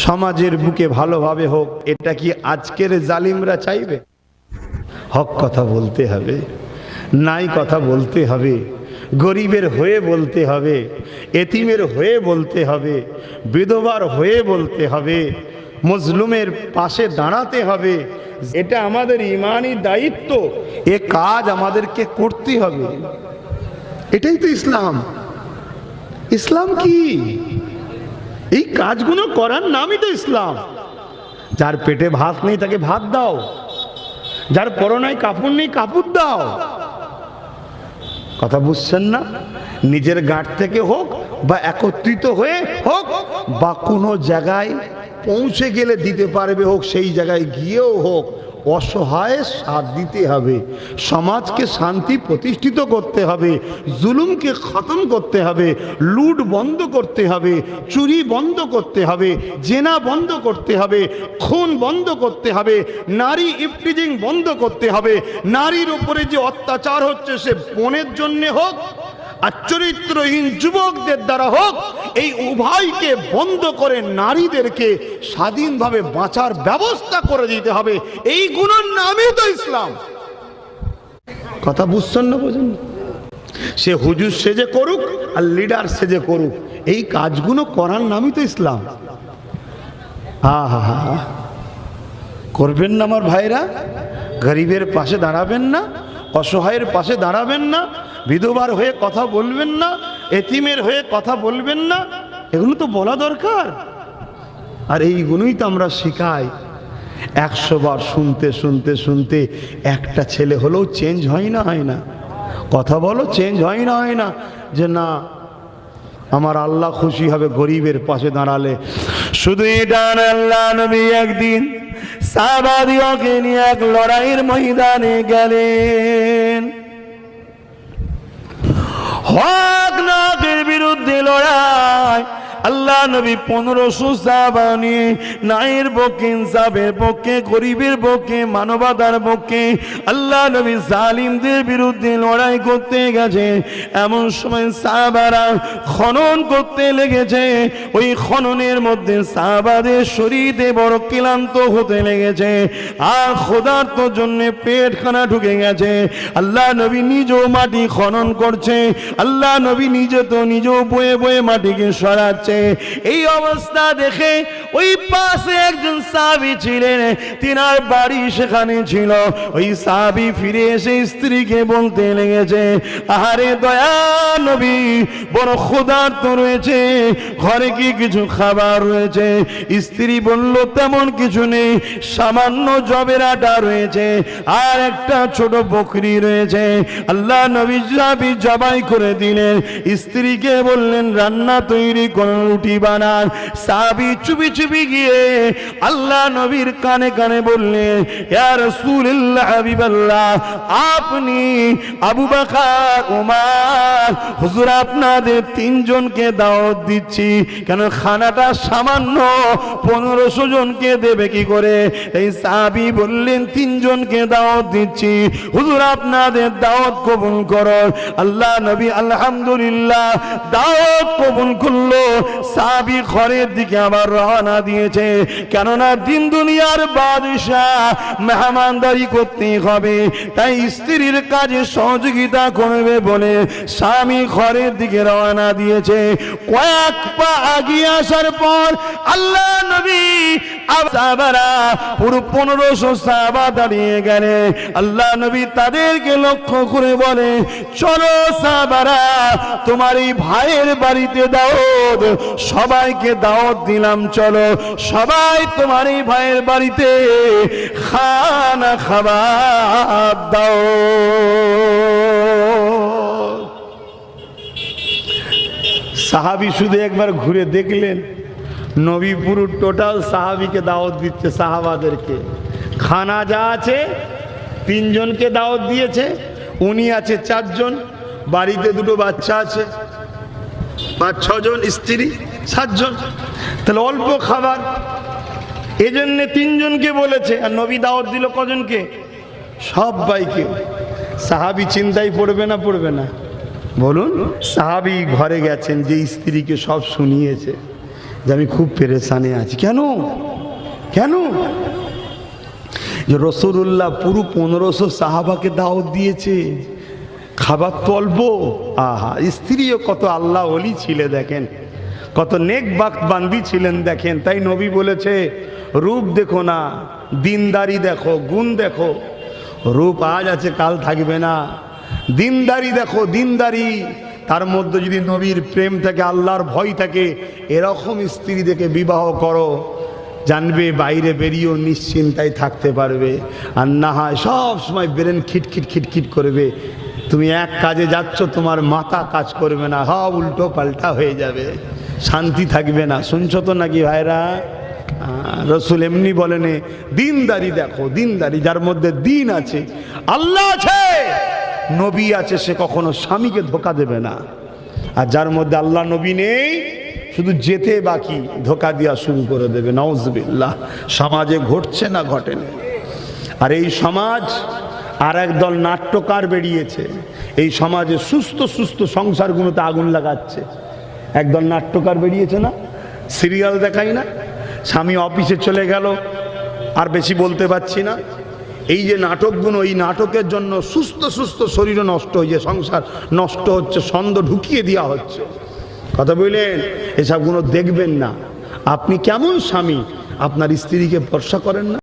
সমাজের বুকে ভালোভাবে হোক, এটা কি আজকের জালিমরা চাইবে? হক কথা বলতে হবে, নাই কথা বলতে হবে, গরিবের হয়ে বলতে হবে, এতিমের হয়ে বলতে হবে, বিধবার হয়ে বলতে হবে, মজলুমের পাশে দাঁড়াতে হবে। এটা আমাদের ইমানই দায়িত্ব, এ কাজ আমাদেরকে করতে হবে। এটাই তো ইসলাম। ইসলাম কি? এই কাজগুলো করার নামই তো ইসলাম। যার পেটে ভাত নেই, তাকে ভাত দাও। যার পর পরনায় কাপড় নেই, কাপড় দাও। কথা বুঝছেন না? নিজের গাঁট থেকে হোক বা একত্রিত হয়ে হোক, বা কোনো জায়গায় পৌঁছে গেলে দিতে পারবে হোক, সেই জায়গায় গিয়েও হোক অসহায় সাথ দিতে হবে। সমাজকে শান্তি প্রতিষ্ঠিত করতে হবে। জুলুমকে খতম করতে হবে। লুট বন্ধ করতে হবে। চুরি বন্ধ করতে হবে। জেনা বন্ধ করতে হবে। খুন বন্ধ করতে হবে। নারী ইফটিজিং বন্ধ করতে হবে। নারীর উপরে যে অত্যাচার হচ্ছে সে বোনের জন্যে হোক আর চরিত্রহীন যুবকদের দ্বারা হোক, এই উভয়কে বন্ধ করে নারীদেরকে স্বাধীনভাবে বাঁচার ব্যবস্থা করে দিতে হবে। এই গুণের নামই তো ইসলাম। কথা বুঝছেন না বোঝেন? সে হুজুর সেজে করুক আর লিডার সেজে করুক, এই কাজগুলো করার নামই তো ইসলাম। হা হা হা। করবেন না আমার ভাইরা? গরিবের পাশে দাঁড়াবেন না অসহায়ের পাশে দাঁড়াবেন না, বিধবার হয়ে কথা বলবেন না, এতিমের হয়ে কথা বলবেন না, এগুলো তো বলা দরকার। আর এইগুলোই তো আমরা শিখাই। একশো বার শুনতে শুনতে শুনতে একটা ছেলে হলেও চেঞ্জ হয় না হয় না। কথা বলো চেঞ্জ হয় না হয় না। যে না, আমার আল্লাহ খুশি হবে গরিবের পাশে দাঁড়ালে। শুধু এটা আল্লাহ নবী একদিন সাহাবাদিওকে নিয়ে এক লড়াইয়ের ময়দানে গেলেন। হক নাকের বিরুদ্ধে লড়াই আল্লাহ নবী পনেরোশো সাহাবা নিয়ে নায়ের পক্ষে ইনসাফের পক্ষে গরিবের পক্ষে মানবতার পক্ষে আল্লাহ নবী জালিমদের বিরুদ্ধে লড়াই করতে গেছে। এমন সময় সাহাবারা খনন করতে লেগেছে। ওই খননের মধ্যে সাহাবাদের শরীরে বড় ক্লান্ত হতে লেগেছে। আর ক্ষুধার্ত জন্য পেট খানা ঢুকে গেছে। আল্লাহ নবী নিজেও মাটি খনন করছে। আল্লাহ নবী নিজে তো নিজেও বয়ে বয়ে মাটিকে সরাচ্ছে। এই অবস্থা দেখে ওই পাশে একজন সাবি ছিলেন। তিনার বাড়ি সেখানে ছিল। ওই সাবি ফিরে এসে স্ত্রীকে বলতে লেগেছে, আহারে দয়া নবী, বড় ক্ষুধার্ত রয়েছে, ঘরে কি কিছু খাবার রয়েছে? স্ত্রী বলল, তেমন কিছু নেই, সামান্য জবের আটা রয়েছে, আর একটা ছোট বকরি রয়েছে। আল্লাহ নবী সাবি জবাই করে দিলেন। স্ত্রীকে বললেন, রান্না তৈরি করুন রুটি বানান। সাবি চুপি চুপি গিয়ে আল্লাহ নবীর কানে কানে বললেন আপনি আবু বকর ওমর হুজুর আপনাদের তিনজনকে দাওয়াত দিচ্ছি। কেন খানাটা সামান্য পনেরোশো জনকে দেবে কি করে? এই সাবি বললেন, তিনজনকে দাওয়াত দিচ্ছি। হুজুর আপনাদের দাওয়াত কবুল করো আল্লাহ নবী আলহামদুলিল্লাহ দাওয়াত কবুল করল। সাহাবি ঘরের দিকে আবার রওনা দিয়েছে। কেননা দিন দুনিয়ার বাদশাহ মেহমানদারি করতে হবে। তাই স্ত্রীর কাজে সহযোগিতা করবে বলে স্বামী ঘরের দিকে রওনা দিয়েছে। কয়েক পা আগিয়ে আসার পর আল্লাহ নবী সাহাবারা পুরো পনেরোশো সাহাবা দাঁড়িয়ে গেলে। আল্লাহ নবী তাদেরকে লক্ষ্য করে বলে, চলো সাহাবারা, তোমার এই ভাইয়ের বাড়িতে দাওয়াত সবাইকে দাওয়াত দিলাম, চলো। সবাই তোমার এই ভাইয়ের বাড়িতে খানা খাবার দাও। সাহাবি শুধু একবার ঘুরে দেখলেন নবী পুরো টোটাল সাহাবিকে দাওয়াত দিচ্ছে সাহাবাদেরকে। খানা যা আছে, তিনজনকে দাওয়াত দিয়েছে, উনি আছে চারজন, বাড়িতে দুটো বাচ্চা আছে। পাঁচ ছজন স্ত্রী, সাতজন। তাহলে অল্প খাবার। এজন্য তিনজনকে বলেছে, আর নবী দাওয়াত দিল কজনকে? সব বাইকে সাহাবি চিন্তায় পড়বে না পড়বে না। বলুন, সাহাবি ঘরে গেছেন, যে স্ত্রীকে সব শুনিয়েছে, যে আমি খুব পেরেশানে আছি। কেন? কেন? যে রসুল্লাহ পুরো পনেরোশো সাহাবাকে দাওয়াত দিয়েছে। খাবার তো অল্প আহা, স্ত্রীও কত আল্লাহ অলি ছিলে দেখেন, কত নেক বাক বান্দি ছিলেন দেখেন। তাই নবী বলেছে, রূপ দেখো না, দিনদারি দেখো, গুণ দেখো। রূপ আজ আছে, কাল থাকবে না। দিনদারি দেখো, দিনদারি। তার মধ্যে যদি নবীর প্রেম থাকে, আল্লাহর ভয় থাকে, এরকম স্ত্রী দেখে বিবাহ করো। জানবে, বাইরে বেরিয়েও নিশ্চিন্তায় থাকতে পারবে। আর না হয়, সব সময় বেরেন খিটখিট খিটখিট করবে। তুমি এক কাজে যাচ্ছ, তোমার মাথা কাজ করবে না, সব উল্টো পাল্টা হয়ে যাবে। শান্তি থাকবে না। শুনছো তো নাকি ভাইরা? রসুল এমনি বলেনে দিনদারি দেখো, দিনদারি, যার মধ্যে দিন আছে, আল্লাহ আছে, নবী আছে, সে কখনো স্বামীকে ধোকা দেবে না। আর যার মধ্যে আল্লাহ নবী নেই, শুধু যেতে বাকি, ধোকা দেওয়া শুরু করে দেবে। নওজবিল্লাহ সমাজে ঘটছে না, ঘটেনি। আর এই সমাজ আর একদল নাট্যকার বেরিয়েছে। এই সমাজে সুস্থ সুস্থ সংসারগুলোতে আগুন লাগাচ্ছে। একদল নাট্যকার বেরিয়েছে না, সিরিয়াল দেখাই না, স্বামী অফিসে চলে গেল, আর বেশি বলতে পারছি না। এই যে নাটকগুলো, এই নাটকের জন্য সুস্থ সুস্থ শরীরও নষ্ট হয়ে যায়, সংসার নষ্ট হচ্ছে, ছন্দ ঢুকিয়ে দেওয়া হচ্ছে। কথা বললেন? এসবগুলো দেখবেন না। আপনি কেমন স্বামী? আপনার স্ত্রীকে ভরসা করেন না?